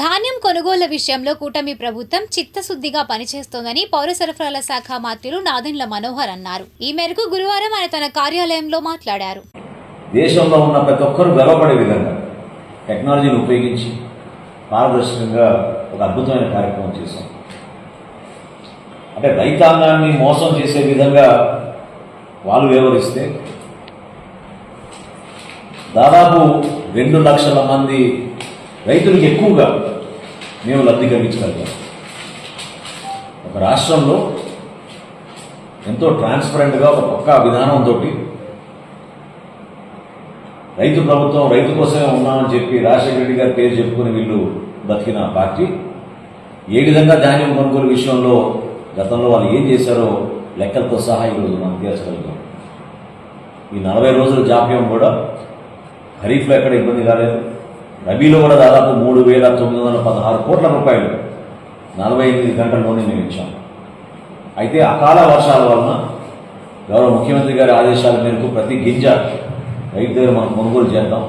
ధాన్యం కొనుగోళ్ళ విషయంలో కూటమి ప్రభుత్వం చిత్తశుద్ధిగా పనిచేస్తోందని పౌర సరఫరాల శాఖ మంత్రులు నాదెండ్ల మనోహర్ అన్నారు. ఈ మేరకు గురువారం ఆయన తన కార్యాలయంలో మాట్లాడారు. దేశంలో ఉన్న ప్రతి ఒక్కరూ గర్వపడే విధంగా టెక్నాలజీని ఉపయోగించి పారదర్శకంగా ఒక అద్భుతమైన కార్యక్రమం చేశాం. అంటే రైతాంగాన్ని మోసం చేసే విధంగా వాళ్ళు వ్యవహరిస్తే దాదాపు రెండు లక్షల మంది రైతులకు ఎక్కువగా మేము లబ్ధి కలిగించగలుగుతాం ఒక రాష్ట్రంలో ఎంతో ట్రాన్స్పరెంట్గా ఒక పక్కా విధానంతో రైతు ప్రభుత్వం రైతు కోసమే ఉన్నామని చెప్పి రాజశేఖర రెడ్డి గారి పేరు చెప్పుకుని వీళ్ళు బతికిన పార్టీ. ఏ విధంగా ధాన్యం కొనుగోలు విషయంలో గతంలో వాళ్ళు ఏం చేశారో లెక్కలతో సహా ఈరోజు మనం తీర్చగలుగుతాం. ఈ నలభై రోజుల జాప్యం కూడా ఖరీఫ్లో ఎక్కడ ఇబ్బంది కాలేదు. రబీలో కూడా దాదాపు మూడు వేల తొమ్మిది వందల పదహారు కోట్ల రూపాయలు నలభై ఎనిమిది గంటల్లోనే మేము ఇచ్చాం. అయితే అకాల వర్షాల వలన గౌరవ ముఖ్యమంత్రి గారి ఆదేశాల మేరకు ప్రతి గింజ రైతు దగ్గర మనం కొనుగోలు చేద్దాం.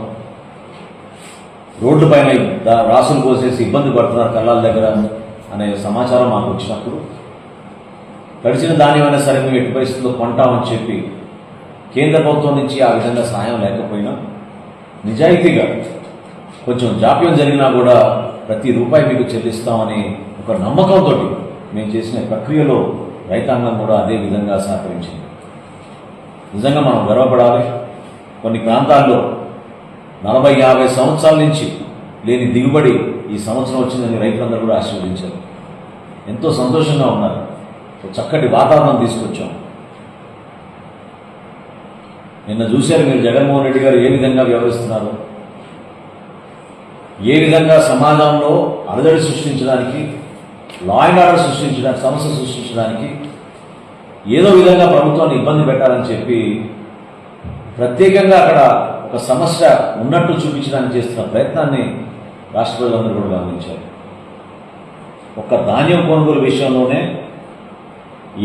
రోడ్డు పైన దా- రాసులు పోసేసి ఇబ్బంది పడుతున్నారు కళ్ళాల దగ్గర అనే సమాచారం మాకు వచ్చినప్పుడు గడిచిన దానివైనా సరే మేము ఎట్టి పరిస్థితుల్లో కొంటామని చెప్పి కేంద్ర ప్రభుత్వం నుంచి ఆ విధంగా సాయం లేకపోయినా నిజాయితీగా కొంచెం జాప్యం జరిగినా కూడా ప్రతి రూపాయి మీకు చెల్లిస్తామని ఒక నమ్మకంతో మేము చేసిన ప్రక్రియలో రైతాంగం కూడా అదే విధంగా సహకరించింది. నిజంగా మనం గర్వపడాలి. కొన్ని ప్రాంతాల్లో నలభై యాభై సంవత్సరాల నుంచి లేని దిగుబడి ఈ సంవత్సరం వచ్చిందని రైతులందరూ కూడా ఆశీర్వదించారు. ఎంతో సంతోషంగా ఉన్నారు. చక్కటి వాతావరణం తీసుకొచ్చాం. నిన్న చూశారు మీరు జగన్మోహన్ రెడ్డి గారు ఏ విధంగా వ్యవహరిస్తున్నారు? ఏ విధంగా సమాజంలో అలజడి సృష్టించడానికి లా అండ్ ఆర్డర్ సృష్టించడానికి సమస్య సృష్టించడానికి ఏదో విధంగా ప్రభుత్వాన్ని ఇబ్బంది పెట్టాలని చెప్పి ప్రత్యేకంగా అక్కడ ఒక సమస్య ఉన్నట్టు చూపించడానికి చేస్తున్న ప్రయత్నాన్ని రాష్ట్ర ప్రజలందరూ కూడా గమనించారు. ఒక్క ధాన్యం కొనుగోలు విషయంలోనే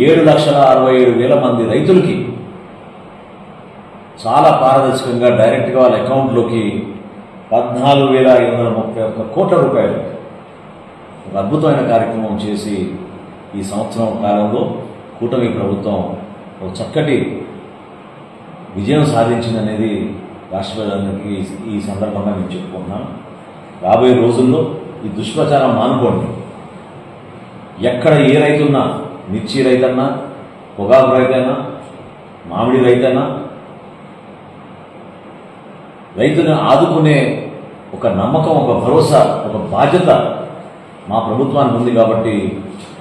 ఏడు లక్షల అరవై ఏడు వేల మంది రైతులకి చాలా పారదర్శకంగా డైరెక్ట్గా వాళ్ళ అకౌంట్లోకి పద్నాలుగు వేల ఐదు వందల ముప్పై ఒక్క కోట్ల రూపాయలు ఒక అద్భుతమైన కార్యక్రమం చేసి ఈ సంవత్సరం కాలంలో కూటమి ప్రభుత్వం ఒక చక్కటి విజయం సాధించిందనేది రాష్ట్ర ప్రజలందరికీ ఈ సందర్భంగా నేను చెప్పుకుంటున్నాను. రాబోయే రోజుల్లో ఈ దుష్ప్రచారం మానుకోండి. ఎక్కడ ఏ రైతున్నా మిర్చి రైతన్నా పొగాకు రైతైనా మామిడి రైతైనా రైతును ఆదుకునే ఒక నమ్మకం ఒక భరోసా ఒక బాధ్యత మా ప్రభుత్వానికి ఉంది కాబట్టి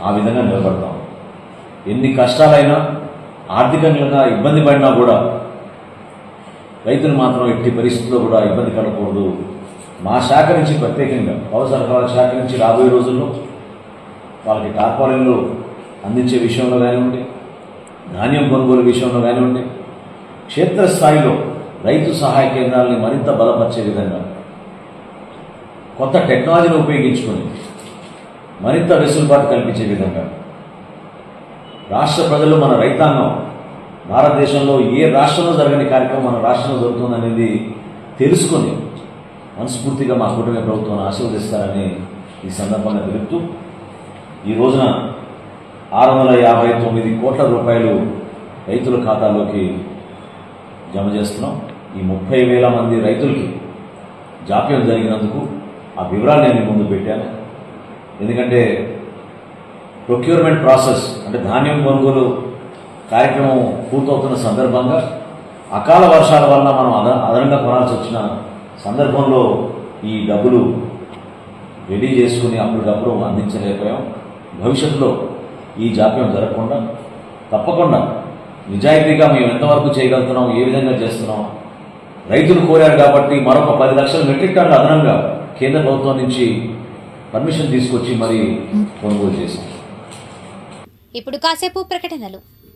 ఆ విధంగా నిలబడతాం. ఎన్ని కష్టాలైనా ఆర్థికంగా ఇబ్బంది పడినా కూడా రైతులు మాత్రం ఎట్టి పరిస్థితుల్లో కూడా ఇబ్బంది పడకూడదు మా శాఖ నుంచి ప్రత్యేకంగా పౌర సరఫరాల శాఖ నుంచి రాబోయే రోజుల్లో వాళ్ళకి టార్పాలిన్లు అందించే విషయంలో కానివ్వండి ధాన్యం కొనుగోలు విషయంలో కానివ్వండి క్షేత్రస్థాయిలో రైతు సహాయ కేంద్రాలని మరింత బలపరిచే విధంగా కొత్త టెక్నాలజీని ఉపయోగించుకొని మరింత వెసులుబాటు కల్పించే విధంగా రాష్ట్ర ప్రజలు మన రైతాంగం భారతదేశంలో ఏ రాష్ట్రంలో జరగని కార్యక్రమం మన రాష్ట్రంలో జరుగుతుందనేది తెలుసుకొని మనస్ఫూర్తిగా మా కుటుంబ ప్రభుత్వాన్ని ఆశీర్వదిస్తారని ఈ సందర్భంగా తెలుపుతూ ఈ రోజున ఆరు వందల యాభై తొమ్మిది కోట్ల రూపాయలు రైతుల ఖాతాలోకి జమ చేస్తున్నాం. ఈ ముప్పై వేల మంది రైతులకి జాప్యం జరిగినందుకు ఆ వివరాలు నేను ముందు పెట్టాను. ఎందుకంటే ప్రొక్యూర్మెంట్ ప్రాసెస్ అంటే ధాన్యం కొనుగోలు కార్యక్రమం పూర్తవుతున్న సందర్భంగా అకాల వర్షాల వల్ల మనం అద అదనంగా కొనాల్సి వచ్చిన సందర్భంలో ఈ డబ్బులు రెడీ చేసుకుని అప్పటికప్పుడు అందించలేకపోయాం. భవిష్యత్తులో ఈ జాప్యం జరగకుండా తప్పకుండా నిజాయితీగా మేము ఎంతవరకు చేయగలుగుతున్నాం ఏ విధంగా చేస్తున్నాం? రైతులు కోరారు కాబట్టి మరొక పది లక్షల మెట్రిక్ టన్నులు అదనంగా కేంద్ర ప్రభుత్వం నుంచి పర్మిషన్ తీసుకొచ్చి మరి కొనుగోలు చేశాం ఇప్పుడు కాసేపు ప్రకటనలు.